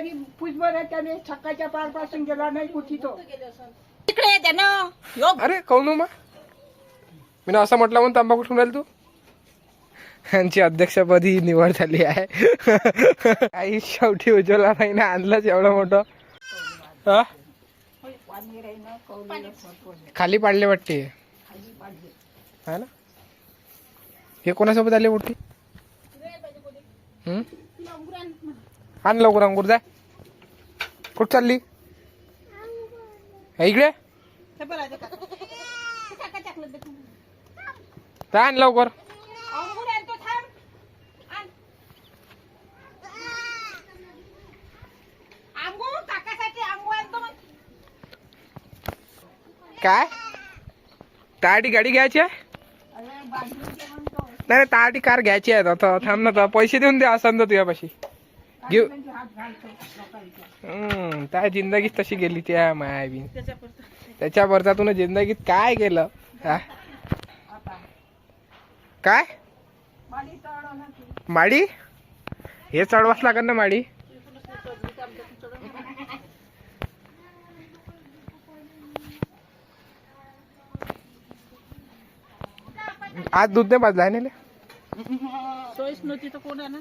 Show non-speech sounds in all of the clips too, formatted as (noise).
तरी पुजभर आहे त्याने सकाळच्या पारपासून गेला नाही कुठे तो इकडे येते ना यो. अरे काऊन मग मी असं म्हटलं म्हणून तंबाखू ठेवून राहिली तू. यांची अध्यक्षपदी निवड झाली आहे. काही शेवटी उज्ज्वला बाईने आणलंच एवढं मोठं. हा? खाली पाडले वाटते. हा ना? हे कोणासोबत आले मोठी हम्म? आण लवकर अंगूर जाय कुठं चालली? हे इकडे. जा आण लवकर. काय? ताटी गाडी घ्यायची आहे? नाही ताटी कार घ्यायची आहे. आता थांब ना पैसे देऊन द्या असं तुझ्यापाशी. घेऊ हम्म त्या जिंदगीत तशी गेली त्या मायाबी त्याच्यापुरतं. त्याच्यावरचा तुला जिंदगीत काय केलं? काय? माडी हे चढवाच लागत ना माडी. आज दूध नाही पाजला आहे ना सोयीच नव्हती तर कोण आहे ना?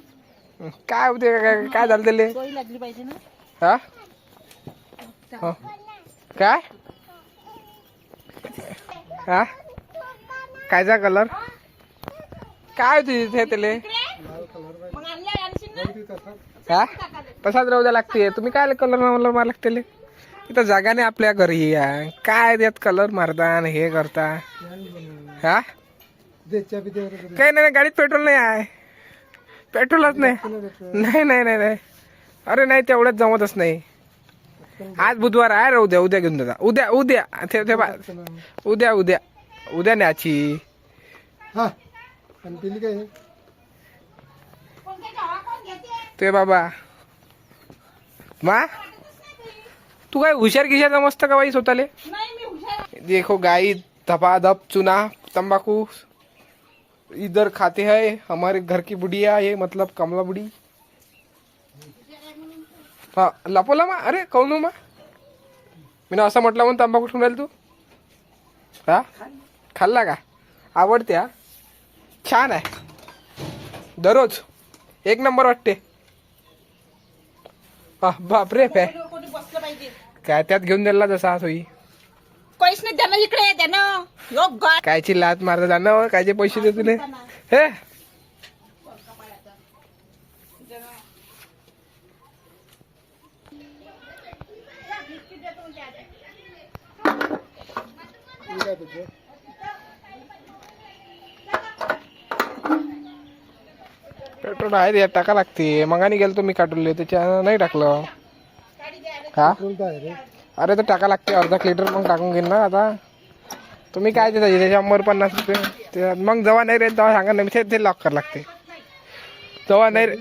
काय होते काय काय झालं त्याले? सोयी लागली पाहिजे ना. हा? हो. काय? हा? कायचा कलर काय होती तिथे त्याले? हा? तसाच राहू द्या लागते. तुम्ही काय कलर मला मार लागते इथं जागा नाही आपल्या घरी. काय त्यात कलर मारता आणि हे करता? हा? काही नाही गाडीत पेट्रोल नाही आहे. पेट्रोलच नाही. नाही. नाही नाही नाही अरे नाही तेवढ्यात जमतच नाही. आज बुधवार आहे रे उद्या उद्या घेऊन जा. उद्या उद्या. ते ते बा- उद्या उद्या. उद्या न्याची. हा. आणि पिली काय? ते बाबा. मा? तू काय हुशार गिशार मस्त का बाई स्वतःले? नाही मी हुशार देखो गाई धपाधप चुना तंबाकू इधर खाते हैं हमारे घर की बुढ़िया ये मतलब कमला बुढ़ी। हा लपवला मा अरे काऊन मा? मी असं म्हटलं म्हणून तंबाखू ठेवून राहिली तू? हा? खाल्ला का आवडते हा छान आहे दररोज एक नंबर वाटते हा बापरे पाहिजे काय त्यात घेऊन दिला जसा होई। कोणीच नाही त्यानं इकडे येते ना यो गाय कायची लात मारता जाणं कायचे पैसे दे तुले हे? पेट्रोल आहे रे टाका लागते. मगानी गेलो मी काटवले त्याच्या नाही टाकलं. हा? रे? अरे तर टाका लागते अर्धा लिटर मग टाकून घेईन ना आता. तुम्ही काय देता? त्याचे शंभर पन्नास रुपये. ते मग जेव्हा नाही रे तेव्हा सांगा नाही ते- ते लॉक करावं लागते. जेव्हा नाही रे.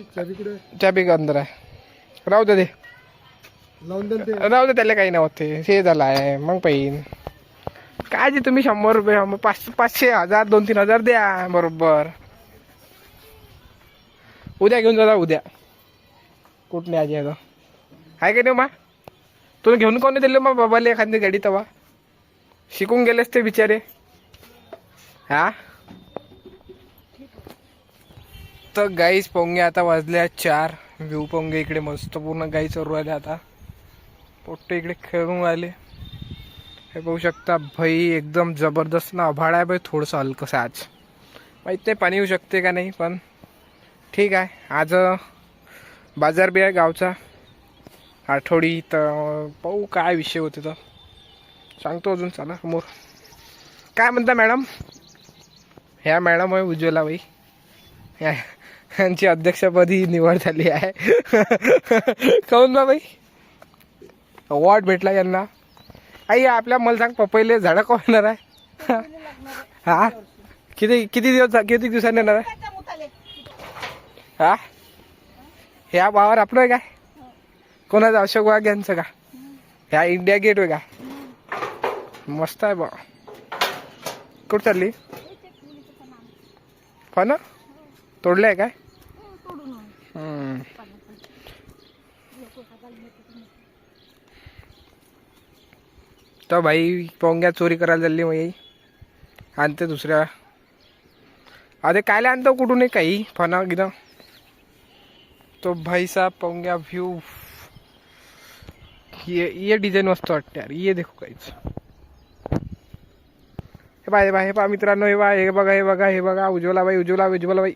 चाबी अंदर आहे. राहू दे राहू दे त्याला काही नाही होत ते. हे झालं आहे मग पाहिन. काय जे तुम्ही शंभर रुपये शंभर पाचशे पाचशे हजार दोन तीन हजार द्या बरोबर. उद्या घेऊन जा उद्या. कुठं नाही आजी आहे का नाही मा तुला घेऊन कोणी दिले मग बाबाला एखादी गाडी तवा? शिकून गेलेस ते बिचारे. हा? तर गाईच पोंगे आता वाजल्या चार. व्ह्यू पोंगे इकडे मस्त पूर्ण गाई चरू राहिले आता. पोट्टे इकडे खेळून राहिले. हे बघू शकता भाई एकदम जबरदस्त ना आभाळ आहे भाई थोडंसं हलकंसं आज. माहीत नाही पाणी येऊ शकते का नाही पण ठीक आहे. आज बाजार बी आहे गावचा. आठवडी तर पाहू काय विषय होते तर. सांगतो अजून चला समोर. काय म्हणता मॅडम? ह्या मॅडम आहे उज्ज्वलाबाई ह्या यांची अध्यक्षपदी निवड झाली आहे. काऊन बा बाई? अवॉर्ड भेटला यांना. आई आपल्या मला सांग पपईले झाडं का होणार आहे? हा? किती किती दिवस किती दिवसांनी येणार आहे? हा? ह्या भावावर आपलं आहे काय? कोणाचा अशोक वाघ यांचं का? ह्या इंडिया गेट आहे का? मस्त आहे बा. कुठं चालली? हो फन तोडलं आहे काय? तर भाई पोंग्या चोरी करायला चालली मग येई. आणते दुसऱ्या. अरे कायला आणतो कुठून काही? फना गिना तो भाई पोंग्या व्ह्यू ये ये डिझाईन मस्त वाटते यार. ये देखू काहीच हे पहा हे बा हे पहा मित्रांनो हे बा हे बघा हे बघा हे बघा. उज्ज्वला बाई उज्ज्वला उज्ज्वला बाई.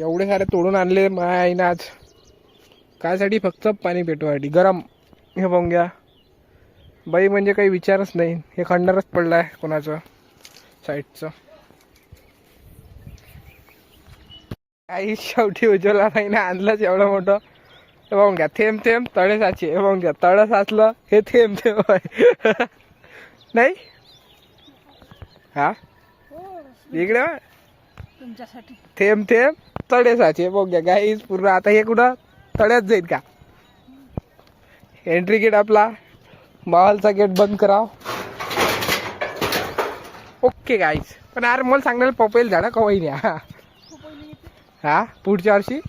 एवढे सारे तोडून आणले माय आईनं आज. कायसाठी फक्त पाणी पेटवासाठी गरम. हे पाहून घ्या. बाई म्हणजे काही विचारच नाही. हे खंडरच पडलाय कोणाचं? साईडचं. काही शेवटी उज्ज्वला बाईने आणलंच एवढं मोठं. बघून घ्या. थेंब थेंब तळे साचे. बघून घ्या. तळं साचलं हे थेंब थेंब आहे. (laughs) नाही? हा? इकडे थेंब थेंब तळे साचे. बघ घ्या. गाईज पूर्ण आता हे कुठं? तळ्यात जाईल का? एंट्री गेट आपला. मावालचा गेट बंद कराव. ओके गाईज पण यार मला सांगणार पपईल झाडा कवाई नाही हा (laughs) हा? पुढच्या वर्षी?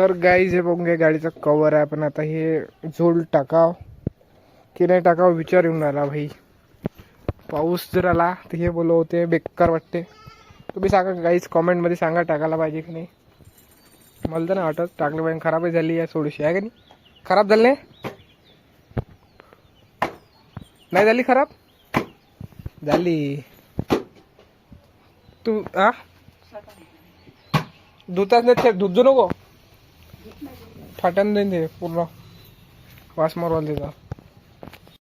तर गाईज हे बघून घ्या गाडीचं कवर आहे. पण आता हे झोल टाकाव. की नाही टाकाव विचार येऊन राहिला भाई. पाऊस जर आला तर हे बोलवते बेकार वाटते. तुम्ही सांगा गाईज कॉमेंटमध्ये सांगा टाकायला पाहिजे की नाही. मला तर नाही वाटत टाकलं पाहिजे. खराबही झाली आहे थोडीशी आहे का नाही? खराब झाली नाही? नाही झाली खराब? झाली. तू हा धुताच नाही. धुजू नको. फाटन देईन ते पूर्ण. वास मारवाल त्याचा